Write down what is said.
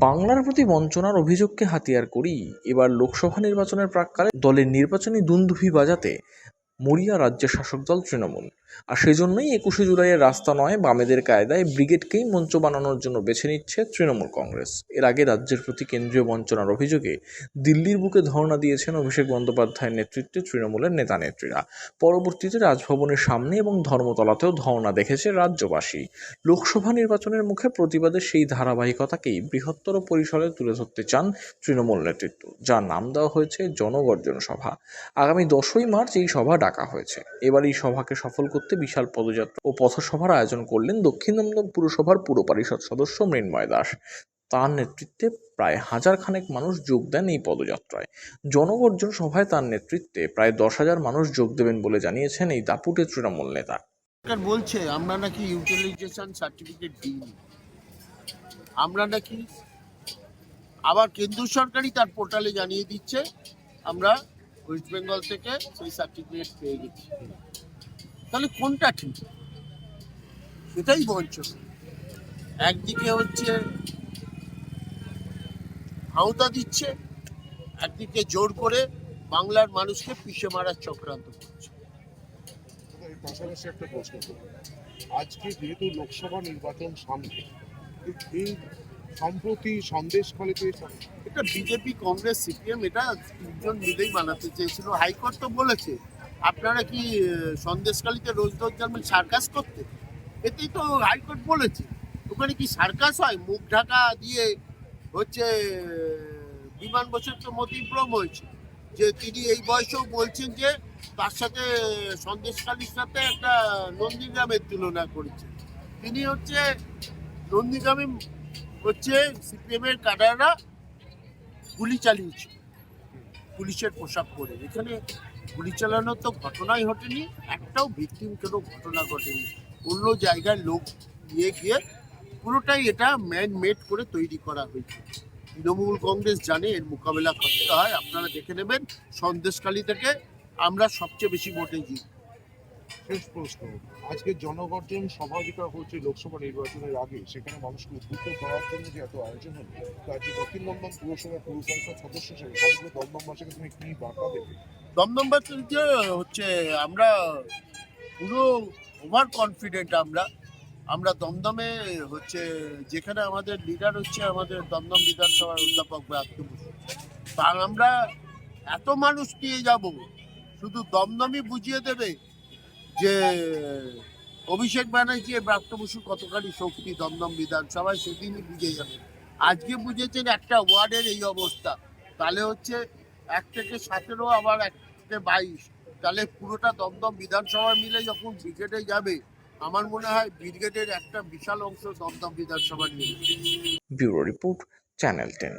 বাংলার প্রতি বঞ্চনার অভিযোগকে হাতিয়ার করি। এবার লোকসভা নির্বাচনের প্রাককালে দলের নির্বাচনী দুন্দুভি বাজাতে মরিয়া রাজ্যের শাসক দল তৃণমূল। আর সেজন্যই একুশে জুলাইয়ের রাস্তা নয় বামেদের কায়দায় ব্রিগেডকেই মঞ্চ বানানোর জন্য বেছে নিচ্ছে তৃণমূল কংগ্রেস। এর আগে রাজ্যের প্রতি কেন্দ্রীয় বঞ্চনার অভিযোগে দিল্লির বুকে ধর্ণা দিয়েছেন অভিষেক বন্দ্যোপাধ্যায়ের নেতৃত্বে তৃণমূলের নেতা নেত্রীরা। পরবর্তীতে রাজভবনের সামনে এবং ধর্মতলাতেও ধর্ণা দেখেছে রাজ্যবাসী। লোকসভা নির্বাচনের মুখে প্রতিবাদের সেই ধারাবাহিকতাকেই বৃহত্তর পরিসরে তুলে ধরতে চান তৃণমূল নেতৃত্ব, যার নাম দেওয়া হয়েছে জনগর্জন সভা। আগামী দশই মার্চ এই সভা ডাকা হয়েছে। এবার এই সভাকে সফল করতে বিশাল পদযাত্রা ও পথসভার আয়োজন করলেন দক্ষিণ দমদম পুরসভার পুর পরিষদ সদস্য মৃন্ময় দাস। তার নেতৃত্বে প্রায় হাজার খানেক মানুষ যোগ দেন এই পদযাত্রায়। জনগর্জন সভায় তার নেতৃত্বে প্রায় দশ হাজার মানুষ যোগ দেবেন বলে জানিয়েছেন এই দাপুটে তৃণমূল নেতা। সরকার বলছে, আমরা নাকি ইউটিলাইজেশন সার্টিফিকেট দিইনি। আমরা নাকি আবার কেন্দ্র সরকারই তার পোর্টালে জানিয়ে দিচ্ছে, আমরা ওয়েস্ট বেঙ্গল থেকে সেই সার্টিফিকেট পেয়ে গেছি। তাহলে কোনটা ঠিক? এটাই বঞ্চন একদিকে হচ্ছে হাউদা দিচ্ছে, একদিকে জোর করে বাংলার মানুষকে পিষে মারার চক্রান্ত করছে। পাশাপাশি একটা আজকে যেহেতু লোকসভা নির্বাচন সামনে, এই সম্প্রতি সন্দেশ সন্দেশখালীতে এটা বিজেপি কংগ্রেস সিপিএম এটা তিনজন মিলেই বানাতে চেয়েছিল। হাইকোর্ট তো বলেছে আপনারা কি আহ, সন্দেশখালীতে রোজ রোজ যাবেন সার্কাস করতে এতেই তো হাইকোর্ট বলেছে। ওখানে কি সার্কাস হয়? মুখ ঢাকা দিয়ে হচ্ছে বিমান বসুর তো মতিভ্রম হয়েছে যে তিনি এই বয়সেও বলছেন যে তার সাথে সন্দেশকালীর সাথে একটা নন্দীগ্রামের তুলনা করেছে। তিনি হচ্ছে নন্দীগ্রামে হচ্ছে সিপিএম এর কাডাররা গুলি চালিয়েছে। পুলিশের পোশাক পরে। এখানে গুলি চালানোর তো ঘটনাই ঘটেনি, একটাও ভিকটিম কোনো ঘটনা ঘটেনি। অন্য জায়গার লোক নিয়ে গিয়ে পুরোটাই এটা ম্যান মেড করে তৈরি করা হয়েছে। তৃণমূল কংগ্রেস জানে এর মোকাবেলা করতে হয়। আপনারা দেখে নেবেন, সন্দেশখালী থেকে আমরা সবচেয়ে বেশি ভোটে জিত শেষ প্রশ্ন। আজকে জনগর্জন সভা যেটা হচ্ছে লোকসভা নির্বাচনের আগে। সেখানে মানুষকে উদ্বুদ্ধ করার জন্য যে এত আয়োজন হলো তো আজকে দক্ষিণ দমদম পুরসভা পুর পরিষদ সদস্য হিসেবে সমগ্র দমদমবাসীকে তুমি কি বার্তা দেবে? দমদম বাচ্চাদের হচ্ছে আমরা পুরো ওভার কনফিডেন্ট আমরা। আমরা দমদমে হচ্ছে যেখানে আমাদের লিডার হচ্ছে আমাদের দমদম বিধানসভার অধ্যাপক ব্রাত্য আমরা এত মানুষ নিয়ে যাব। শুধু দমদমই বুঝিয়ে দেবে যে অভিষেক ব্যানার্জি ব্রাত্য বসু কতখানি শক্তি দমদম বিধানসভায়, সেদিনই বুঝে যাবে। আজকে বুঝেছেন একটা ওয়ার্ডের এই অবস্থা। তাহলে হচ্ছে এক থেকে সতেরো, আবার এক থেকে বাইশ। তাহলে পুরোটা দমদম বিধানসভা মিলে যখন ব্রিগেডে যাবে, আমার মনে হয় ব্রিগেডের একটা বিশাল অংশ দমদম বিধানসভা নিয়ে ব্যুরো রিপোর্ট, চ্যানেল টেন।